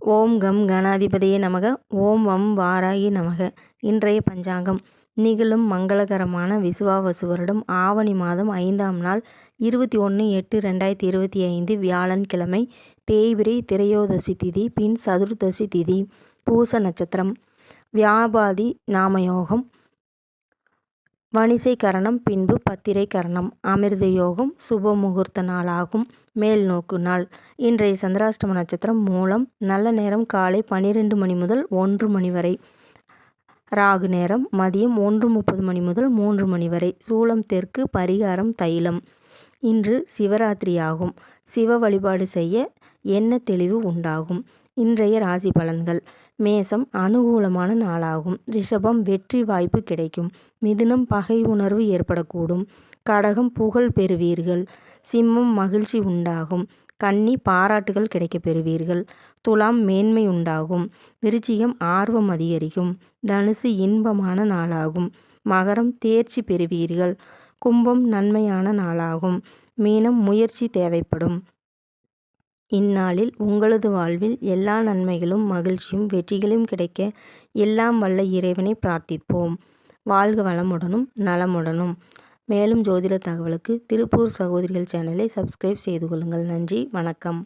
ஓம் come கணாதிபதியே நமக. ஓம் வம் வாராயி நமக. இன்றைய பஞ்சாங்கம். நிகழும் மங்களகரமான விசுவாவசு வருடம் ஆவணி மாதம் ஐந்தாம் நாள் இருபத்தி ஒன்று எட்டு ரெண்டாயிரத்தி இருபத்தி ஐந்து வியாழன்கிழமை தேய்பிரை திரையோதசி திதி பின் சதுர்தசி திதி பூச நட்சத்திரம் வியாபாதி நாமயோகம் வணிசை கரணம் பின்பு பத்திரை கரணம் அமிர்த யோகம் சுப முகூர்த்த நாளாகும் மேல் நோக்கு நாள். இன்றைய சந்திராஷ்டம நட்சத்திரம் மூலம் நல்ல நேரம் காலை பன்னிரெண்டு மணி முதல் ஒன்று மணி வரை. ராகு நேரம் மதியம் ஒன்று முப்பது மணி முதல் மூன்று மணி வரை. சூளம் தெற்கு பரிகாரம் தைலம். இன்று சிவராத்திரி ஆகும் சிவ வழிபாடு செய்ய எண்ண தெளிவு உண்டாகும்? இன்றைய ராசி பலன்கள். மேசம் அனுகூலமான நாளாகும். ரிஷபம் வெற்றி வாய்ப்பு கிடைக்கும். மிதுனம் பகை உணர்வு ஏற்படக்கூடும். கடகம் புகழ் பெறுவீர்கள். சிம்மம் மகிழ்ச்சி உண்டாகும். கன்னி பாராட்டுகள் கிடைக்கப் பெறுவீர்கள். துலாம் மேன்மை உண்டாகும். விருச்சிகம் ஆர்வம் அதிகரிக்கும். தனுசு இன்பமான நாளாகும். மகரம் தேர்ச்சி பெறுவீர்கள். கும்பம் நன்மையான நாளாகும். மீனம் முயற்சி தேவைப்படும். இந்நாளில் உங்களது வாழ்வில் எல்லா நன்மைகளும் மகிழ்ச்சியும் வெற்றிகளும் கிடைக்க எல்லாம் வல்ல இறைவனை பிரார்த்திப்போம். வாழ்க வளமுடனும் நலமுடனும். மேலும் ஜோதிட தகவலுக்கு திருப்பூர் சகோதரிகள் சேனலை சப்ஸ்கிரைப் செய்து கொள்ளுங்கள். நன்றி வணக்கம்.